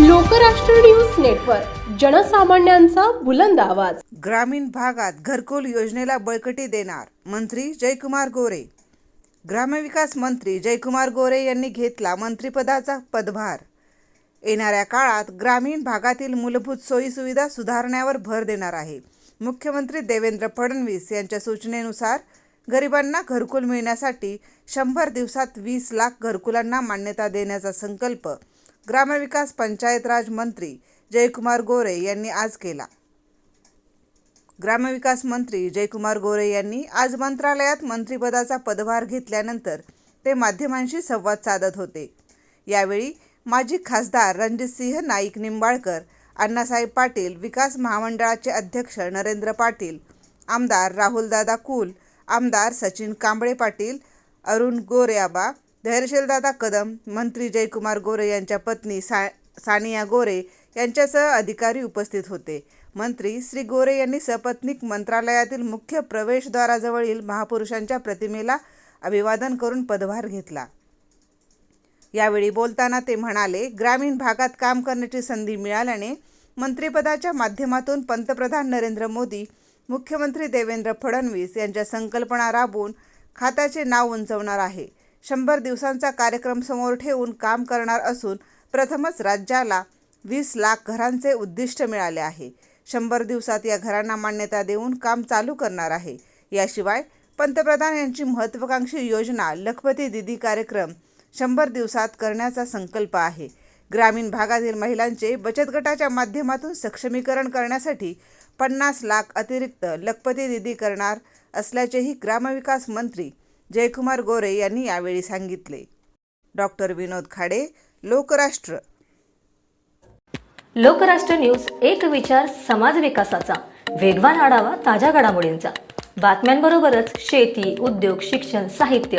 Lokrashtra news network जनसामान्यांचा बुलंद आवाज. ग्रामीण भागात घरकुल योजनेला बळकटी देणार मंत्री जयकुमार गोरे. ग्रामविकास मंत्री जयकुमार गोरे यांनी घेतला मंत्रिपदाचा पदभार. येणाऱ्या काळात ग्रामीण भागातील मूलभूत सोयीसुविधा सुधारण्यावर भर देणार आहे. मुख्यमंत्री देवेंद्र फडणवीस यांच्या सूचनेनुसार गरिबांना घरकुल मिळण्यासाठी शंभर दिवसात वीस लाख घरकुलांना मान्यता देण्याचा संकल्प ग्रामविकास पंचायत राज मंत्री जयकुमार गोरे यांनी आज केला. ग्रामविकास मंत्री जयकुमार गोरे यांनी आज मंत्रालयात मंत्रिपदाचा पदभार घेतल्यानंतर ते माध्यमांशी संवाद साधत होते. यावेळी माजी खासदार रणजितसिंह नाईक निंबाळकर अण्णासाहेब पाटील विकास महामंडळाचे अध्यक्ष नरेंद्र पाटील आमदार राहुलदादा कुल आमदार सचिन कांबळे पाटील अरुण गोरेआबा धैर्यशीलदादा कदम मंत्री जयकुमार गोरे यांच्या पत्नी सा सानिया गोरे यांच्यासह अधिकारी उपस्थित होते. मंत्री श्री गोरे यांनी सपत्नीक मंत्रालयातील मुख्य प्रवेशद्वाराजवळील महापुरुषांच्या प्रतिमेला अभिवादन करून पदभार घेतला. यावेळी बोलताना ते म्हणाले ग्रामीण भागात काम करण्याची संधी मिळाल्याने मंत्रिपदाच्या माध्यमातून पंतप्रधान नरेंद्र मोदी मुख्यमंत्री देवेंद्र फडणवीस यांच्या संकल्पना राबवून खात्याचे नाव उंचवणार आहे. शंभर दिवसांचा कार्यक्रम समोर ठेवून काम करणार असून प्रथमच राज्याला वीस लाख घरांचे उद्दिष्ट मिळाले आहे. शंभर दिवसात या घरांना मान्यता देऊन काम चालू करणार आहे. याशिवाय पंतप्रधान यांची महत्त्वाकांक्षी योजना लखपती दिदी कार्यक्रम शंभर दिवसात करण्याचा संकल्प आहे. ग्रामीण भागातील महिलांचे बचत गटाच्या माध्यमातून सक्षमीकरण करण्यासाठी पन्नास लाख अतिरिक्त लखपती दिदी करणार असल्याचेही ग्रामविकास मंत्री जयकुमार गोरे यांनी यावेळी सांगितले. डॉक्टर विनोद खाडे लोकराष्ट्र. लोकराष्ट्र न्यूज एक विचार समाज विकासाचा. वेगवान आढावा ताज्या घडामोडींचा. बातम्यांबरोबरच शेती उद्योग शिक्षण साहित्य